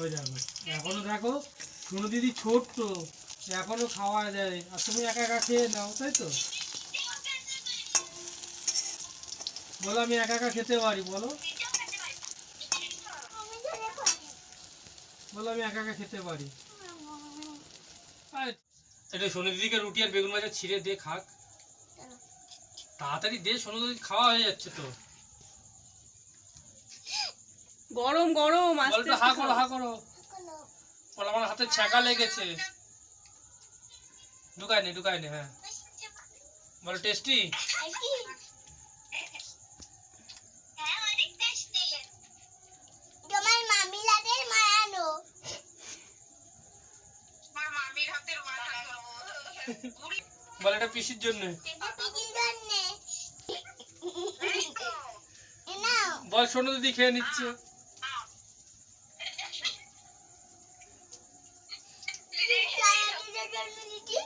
ওই দেখো এখনও দেখো শুনো দিদি ছোট্ট, এখনও খাওয়া যায়। আর তুমি একা একা খেয়ে নাও, তাই তো? বলো, আমি একা একা খেতে পারি, বলো। বলো, আমি একা একা খেতে পারি। এটা সোনু দিদিকে রুটি আর বেগুন ভাজা ছিঁড়ে দিয়ে খাক। তাড়াতাড়ি দে, সোনু দিদি খাওয়া হয়ে যাচ্ছে তো। গরম গরম আস্তে হা করো হা করো। বল আমার হাতে ছ্যাঁকা লেগেছে। ঢুকায়নি ঢুকায়নি হ্যাঁ। বল টেস্টি? বল এটা পিসির জন্য। বল সোনু দিদি খেয়ে নিচ্ছে। দিচ্ছি